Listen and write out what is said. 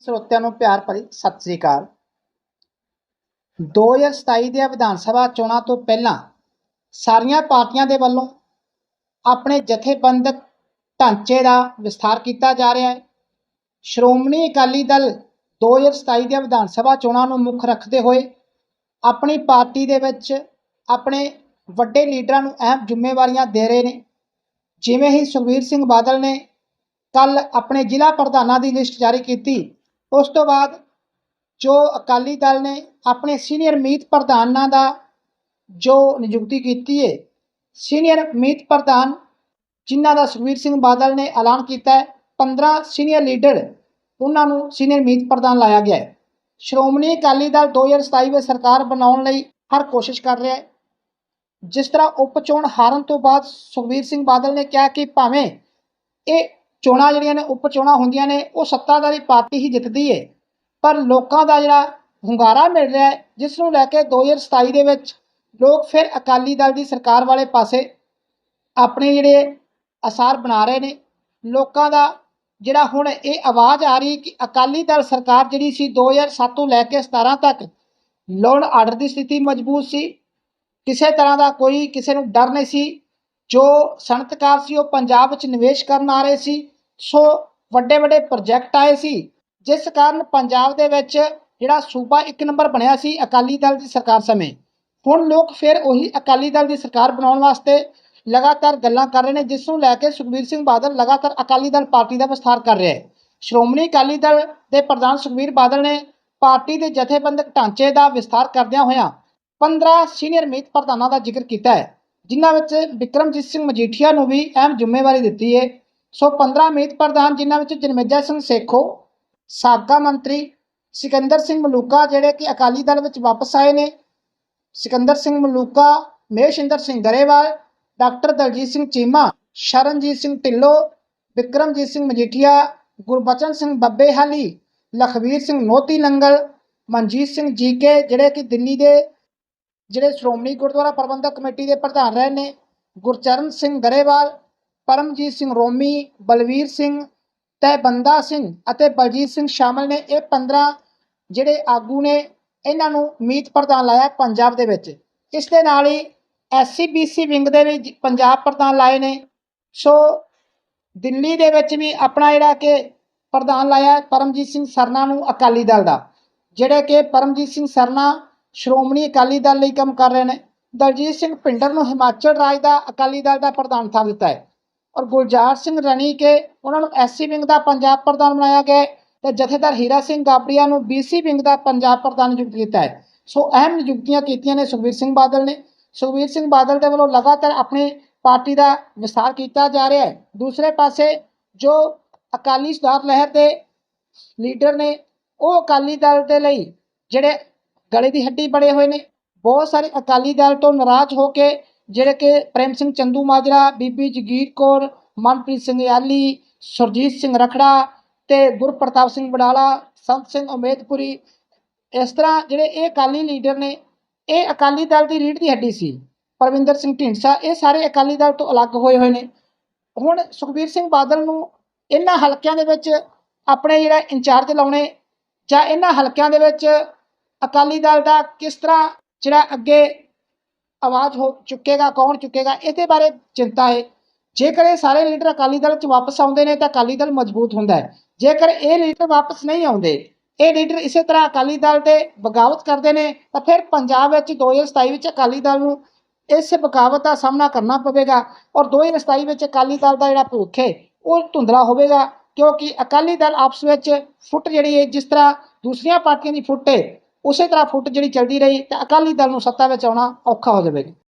ਸਰੋਤਿਆਂ ਨੂੰ ਪਿਆਰ ਭਰੀ ਸਤਿ ਸ੍ਰੀ ਅਕਾਲ। 2027 ਦੀਆਂ ਵਿਧਾਨ ਸਭਾ ਚੋਣਾਂ ਤੋਂ ਪਹਿਲਾਂ ਸਾਰੀਆਂ ਪਾਰਟੀਆਂ ਦੇ ਵੱਲੋਂ ਆਪਣੇ ਜਥੇਬੰਦਕ ਢਾਂਚੇ ਦਾ ਵਿਸਥਾਰ ਕੀਤਾ ਜਾ ਰਿਹਾ ਹੈ। ਸ਼੍ਰੋਮਣੀ ਅਕਾਲੀ ਦਲ 2027 ਦੀਆਂ ਵਿਧਾਨ ਸਭਾ ਚੋਣਾਂ ਨੂੰ ਮੁੱਖ ਰੱਖਦੇ ਹੋਏ ਆਪਣੀ ਪਾਰਟੀ ਦੇ ਵਿੱਚ ਆਪਣੇ ਵੱਡੇ ਲੀਡਰਾਂ ਨੂੰ ਅਹਿਮ ਜ਼ਿੰਮੇਵਾਰੀਆਂ ਦੇ ਰਹੇ ਨੇ। ਜਿਵੇਂ ਹੀ ਸੁਖਬੀਰ ਸਿੰਘ ਬਾਦਲ ਨੇ ਕੱਲ ਆਪਣੇ ਜ਼ਿਲ੍ਹਾ ਪ੍ਰਧਾਨਾਂ ਦੀ ਲਿਸਟ ਜਾਰੀ ਕੀਤੀ ਉਸ ਤੋਂ ਬਾਅਦ ਜੋ ਅਕਾਲੀ ਦਲ ਨੇ ਆਪਣੇ ਸੀਨੀਅਰ ਮੀਤ ਪ੍ਰਧਾਨਾਂ ਦਾ ਜੋ ਨਿਯੁਕਤੀ ਕੀਤੀ ਹੈ ਸੀਨੀਅਰ ਮੀਤ ਪ੍ਰਧਾਨ ਜਿਨ੍ਹਾਂ ਦਾ ਸੁਖਬੀਰ ਸਿੰਘ ਬਾਦਲ ਨੇ ਐਲਾਨ ਕੀਤਾ ਹੈ 15 ਸੀਨੀਅਰ ਲੀਡਰ ਉਹਨਾਂ ਨੂੰ ਸੀਨੀਅਰ ਮੀਤ ਪ੍ਰਧਾਨ ਲਾਇਆ ਗਿਆ ਹੈ। ਸ਼੍ਰੋਮਣੀ ਅਕਾਲੀ ਦਲ 2027 ਵਿੱਚ ਸਰਕਾਰ ਬਣਾਉਣ ਲਈ ਹਰ ਕੋਸ਼ਿਸ਼ ਕਰ ਰਿਹਾ ਹੈ। ਜਿਸ ਤਰ੍ਹਾਂ ਉਪ ਚੋਣ ਹਾਰਨ ਤੋਂ ਬਾਅਦ ਸੁਖਬੀਰ ਸਿੰਘ ਬਾਦਲ ਨੇ ਕਿਹਾ ਕਿ ਭਾਵੇਂ ਇਹ ਚੋਣਾਂ ਜਿਹੜੀਆਂ ਨੇ, ਉਪ ਚੋਣਾਂ ਹੁੰਦੀਆਂ ਨੇ, ਉਹ ਸੱਤਾਧਾਰੀ ਪਾਰਟੀ ਹੀ ਜਿੱਤਦੀ ਹੈ ਪਰ ਲੋਕਾਂ ਦਾ ਜਿਹੜਾ ਹੁੰਗਾਰਾ ਮਿਲ ਰਿਹਾ ਹੈ, ਜਿਸ ਨੂੰ ਲੈ ਕੇ 2027 ਦੇ ਵਿੱਚ ਲੋਕ ਫਿਰ ਅਕਾਲੀ ਦਲ ਦੀ ਸਰਕਾਰ ਵਾਲੇ ਪਾਸੇ ਆਪਣੇ ਜਿਹੜੇ ਅਸਾਰ ਬਣਾ ਰਹੇ ਨੇ। ਲੋਕਾਂ ਦਾ ਜਿਹੜਾ ਹੁਣ ਇਹ ਆਵਾਜ਼ ਆ ਰਹੀ ਕਿ ਅਕਾਲੀ ਦਲ ਸਰਕਾਰ ਜਿਹੜੀ ਸੀ 2007 ਤੋਂ ਲੈ ਕੇ 17 ਤੱਕ ਲੋਨ ਆਰਡਰ ਦੀ ਸਥਿਤੀ ਮਜ਼ਬੂਤ ਸੀ। ਕਿਸੇ ਤਰ੍ਹਾਂ ਦਾ ਕੋਈ ਕਿਸੇ ਨੂੰ ਡਰ ਨਹੀਂ ਸੀ। ਜੋ ਸਨਅਤਕਾਰ ਸੀ, ਉਹ ਪੰਜਾਬ ਵਿੱਚ ਨਿਵੇਸ਼ ਕਰਨ ਆ ਰਹੇ ਸੀ। ਸੋ ਵੱਡੇ ਵੱਡੇ ਪ੍ਰੋਜੈਕਟ ਆਏ ਸੀ। ਜਿਸ ਕਾਰਨ ਪੰਜਾਬ ਦੇ ਵਿੱਚ ਜਿਹੜਾ ਸੂਬਾ ਇੱਕ ਨੰਬਰ ਬਣਿਆ ਸੀ, ਅਕਾਲੀ ਦਲ ਦੀ ਸਰਕਾਰ ਸਮੇਂ। ਹੁਣ ਲੋਕ ਫਿਰ ਉਹੀ ਅਕਾਲੀ ਦਲ ਦੀ ਸਰਕਾਰ ਬਣਾਉਣ ਵਾਸਤੇ ਲਗਾਤਾਰ ਗੱਲਾਂ ਕਰ ਰਹੇ ਨੇ, ਜਿਸ ਨੂੰ ਲੈ ਕੇ ਸੁਖਬੀਰ ਸਿੰਘ ਬਾਦਲ ਲਗਾਤਾਰ ਅਕਾਲੀ ਦਲ ਪਾਰਟੀ ਦਾ ਵਿਸਥਾਰ ਕਰ ਰਿਹਾ ਹੈ। ਸ਼੍ਰੋਮਣੀ ਅਕਾਲੀ ਦਲ ਦੇ ਪ੍ਰਧਾਨ ਸੁਖਬੀਰ ਬਾਦਲ ਨੇ ਪਾਰਟੀ ਦੇ ਜਥੇਬੰਦਕ ਢਾਂਚੇ ਦਾ ਵਿਸਥਾਰ ਕਰਦਿਆਂ ਹੋਇਆਂ 15 ਸੀਨੀਅਰ ਮੀਤ ਪ੍ਰਧਾਨਾਂ ਦਾ ਜ਼ਿਕਰ ਕੀਤਾ ਹੈ। ਜਿਨ੍ਹਾਂ ਵਿੱਚ ਵਿਕਰਮਜੀਤ ਸਿੰਘ ਮਜੀਠੀਆ ਨੂੰ ਵੀ ਅਹਿਮ ਜ਼ਿੰਮੇਵਾਰੀ ਦਿੱਤੀ ਹੈ ਸੋ 15 ਮੀਤ ਪ੍ਰਧਾਨ ਜਿਨ੍ਹਾਂ ਵਿੱਚ ਜਨਮੇਜਾ ਸਿੰਘ ਸੇਖੋ, ਸਾਬਕਾ ਮੰਤਰੀ ਸਿਕੰਦਰ ਸਿੰਘ ਮਲੂਕਾ ਜਿਹੜੇ ਕਿ ਅਕਾਲੀ ਦਲ ਵਿੱਚ ਵਾਪਸ ਆਏ ਨੇ, ਸਿਕੰਦਰ ਸਿੰਘ ਮਲੂਕਾ, ਮਹੇਸ਼ਿੰਦਰ ਸਿੰਘ ਗਰੇਵਾਲ, ਡਾਕਟਰ ਦਲਜੀਤ ਸਿੰਘ ਚੀਮਾ, ਸ਼ਰਨਜੀਤ ਸਿੰਘ ਢਿੱਲੋਂ ਵਿਕਰਮਜੀਤ ਸਿੰਘ ਮਜੀਠੀਆ, ਗੁਰਬਚਨ ਸਿੰਘ ਬੱਬੇਹਾਲੀ ਲਖਵੀਰ ਸਿੰਘ ਨੋਤੀ ਲੰਗਲ, ਮਨਜੀਤ ਸਿੰਘ ਜੀਕੇ ਜਿਹੜੇ ਕਿ ਦਿੱਲੀ ਦੇ ਜਿਹੜੇ ਸ਼੍ਰੋਮਣੀ ਗੁਰਦੁਆਰਾ ਪ੍ਰਬੰਧਕ ਕਮੇਟੀ ਦੇ ਪ੍ਰਧਾਨ ਰਹੇ ਨੇ, ਗੁਰਚਰਨ ਸਿੰਘ ਗਰੇਵਾਲ, ਪਰਮਜੀਤ ਸਿੰਘ ਰੋਮੀ, ਬਲਵੀਰ ਸਿੰਘ ਤੇ ਸਿੰਘ ਅਤੇ ਬਲਜੀਤ ਸਿੰਘ ਸ਼ਾਮਲ ਨੇ। ਇਹ 15 ਜਿਹੜੇ ਆਗੂ ਨੇ, ਇਹਨਾਂ ਨੂੰ ਮੀਤ ਪ੍ਰਧਾਨ ਲਾਇਆ ਪੰਜਾਬ ਦੇ ਵਿੱਚ। ਇਸ ਦੇ ਨਾਲ ਹੀ ਐਸਸੀ ਬੀਸੀ ਵਿੰਗ ਦੇ ਵੀ ਪੰਜਾਬ ਪ੍ਰਧਾਨ ਲਾਏ ਨੇ। ਸੋ ਦਿੱਲੀ ਦੇ ਵਿੱਚ ਵੀ ਆਪਣਾ ਜਿਹੜਾ ਕਿ ਪ੍ਰਧਾਨ ਲਾਇਆ ਪਰਮਜੀਤ ਸਿੰਘ ਸਰਨਾ ਨੂੰ ਅਕਾਲੀ ਦਲ ਦਾ, ਜਿਹੜੇ ਕਿ ਪਰਮਜੀਤ ਸਿੰਘ ਸਰਨਾ ਸ਼੍ਰੋਮਣੀ ਅਕਾਲੀ ਦਲ ਲਈ ਕੰਮ ਕਰ ਰਹੇ ਨੇ। ਦਲਜੀਤ ਸਿੰਘ ਭਿੰਡਰ ਨੂੰ ਹਿਮਾਚਲ ਰਾਜ ਦਾ ਅਕਾਲੀ ਦਲ ਦਾ ਪ੍ਰਧਾਨ ਥਾਂ ਦਿੱਤਾ ਹੈ ਔਰ ਗੁਲਜ਼ਾਰ ਸਿੰਘ ਰਣੀ ਕੇ ਉਹਨਾਂ ਨੂੰ ਐਸਸੀ ਵਿੰਗ ਦਾ ਪੰਜਾਬ ਪ੍ਰਧਾਨ ਬਣਾਇਆ ਗਿਆ ਹੈ ਤੇ ਜਥੇਦਾਰ ਹੀਰਾ ਸਿੰਘ ਗਾਬੜੀਆ ਨੂੰ ਬੀਸੀ ਵਿੰਗ ਦਾ ਪੰਜਾਬ ਪ੍ਰਧਾਨ ਨਿਯੁਕਤ ਕੀਤਾ ਹੈ। ਸੋ ਅਹਿਮ ਨਿਯੁਕਤੀਆਂ ਕੀਤੀਆਂ ਨੇ ਸੁਖਬੀਰ ਸਿੰਘ ਬਾਦਲ ਨੇ। ਸੁਖਬੀਰ ਸਿੰਘ ਬਾਦਲ ਦੇ ਵੱਲੋਂ ਲਗਾਤਾਰ ਆਪਣੀ ਪਾਰਟੀ ਦਾ ਵਿਸਥਾਰ ਕੀਤਾ ਜਾ ਰਿਹਾ ਹੈ। ਦੂਸਰੇ ਪਾਸੇ ਜੋ ਅਕਾਲੀ ਸੁਧਾਰ ਲਹਿਰ ਦੇ ਲੀਡਰ ਨੇ, ਉਹ ਅਕਾਲੀ ਦਲ ਦੇ ਲਈ ਜਿਹੜੇ ਗਲੇ ਦੀ ਹੱਡੀ ਬਣੇ ਹੋਏ ਨੇ। ਬਹੁਤ ਸਾਰੇ ਅਕਾਲੀ ਦਲ ਤੋਂ ਨਾਰਾਜ਼ ਹੋ ਕੇ ਜਿਹੜੇ ਕਿ ਪ੍ਰੇਮ ਸਿੰਘ ਚੰਦੂ ਮਾਜਰਾ, ਬੀਬੀ ਜਗੀਰ ਕੌਰ, ਮਨਪ੍ਰੀਤ ਸਿੰਘ ਯਾਲੀ ਸੁਰਜੀਤ ਸਿੰਘ ਰਖੜਾ ਤੇ ਗੁਰਪ੍ਰਤਾਪ ਸਿੰਘ ਬਡਾਲਾ ਸੰਤ ਸਿੰਘ ਉਮੇਦਪੁਰੀ, ਇਸ ਤਰ੍ਹਾਂ ਜਿਹੜੇ ਇਹ ਅਕਾਲੀ ਲੀਡਰ ਨੇ, ਇਹ ਅਕਾਲੀ ਦਲ ਦੀ ਰੀੜ੍ਹ ਦੀ ਹੱਡੀ ਸੀ। ਪਰਵਿੰਦਰ ਸਿੰਘ ਢੀਂਡਸਾ, ਇਹ ਸਾਰੇ ਅਕਾਲੀ ਦਲ ਤੋਂ ਅਲੱਗ ਹੋਏ ਹੋਏ ਨੇ। ਹੁਣ ਸੁਖਬੀਰ ਸਿੰਘ ਬਾਦਲ ਨੂੰ ਇਹਨਾਂ ਹਲਕਿਆਂ ਦੇ ਵਿੱਚ ਆਪਣੇ ਜਿਹੜਾ ਇੰਚਾਰਜ ਲਾਉਣੇ ਜਾਂ ਇਹਨਾਂ ਹਲਕਿਆਂ ਦੇ ਵਿੱਚ ਅਕਾਲੀ ਦਲ ਦਾ ਕਿਸ ਤਰ੍ਹਾਂ ਜਿਹੜਾ ਅੱਗੇ ਆਵਾਜ਼ ਹੋ ਚੁੱਕੇਗਾ, ਕੌਣ ਚੁੱਕੇਗਾ, ਇਹਦੇ ਬਾਰੇ ਚਿੰਤਾ ਹੈ। ਜੇਕਰ ਇਹ ਸਾਰੇ ਲੀਡਰ ਅਕਾਲੀ ਦਲ 'ਚ ਵਾਪਸ ਆਉਂਦੇ ਨੇ ਤਾਂ ਅਕਾਲੀ ਦਲ ਮਜ਼ਬੂਤ ਹੁੰਦਾ ਹੈ। ਜੇਕਰ ਇਹ ਲੀਡਰ ਵਾਪਸ ਨਹੀਂ ਆਉਂਦੇ, ਇਹ ਲੀਡਰ ਇਸੇ ਤਰ੍ਹਾਂ ਅਕਾਲੀ ਦਲ ਤੇ ਬਗਾਵਤ ਕਰਦੇ ਨੇ, ਤਾਂ ਫਿਰ ਪੰਜਾਬ ਵਿੱਚ 2027 ਵਿੱਚ ਅਕਾਲੀ ਦਲ ਨੂੰ ਇਸ ਬਗਾਵਤ ਦਾ ਸਾਹਮਣਾ ਕਰਨਾ ਪਵੇਗਾ ਔਰ 2027 ਵਿੱਚ ਅਕਾਲੀ ਦਲ ਦਾ ਜਿਹੜਾ ਭਵਿੱਖ ਹੈ, ਉਹ ਧੁੰਦਲਾ ਹੋਵੇਗਾ। ਕਿਉਂਕਿ ਅਕਾਲੀ ਦਲ ਆਪਸ ਵਿੱਚ ਫੁੱਟ ਜਿਹੜੀ ਹੈ, ਜਿਸ ਤਰ੍ਹਾਂ ਦੂਸਰੀਆਂ ਪਾਰਟੀਆਂ ਦੀ ਫੁੱਟ ਹੈ ਉਸੇ ਤਰ੍ਹਾਂ ਫੁੱਟ ਜਿਹੜੀ ਚੱਲਦੀ ਰਹੀ ਤਾਂ ਅਕਾਲੀ ਦਲ ਨੂੰ ਸੱਤਾ ਵਿੱਚ ਆਉਣਾ ਔਖਾ ਹੋ ਜਾਵੇਗਾ।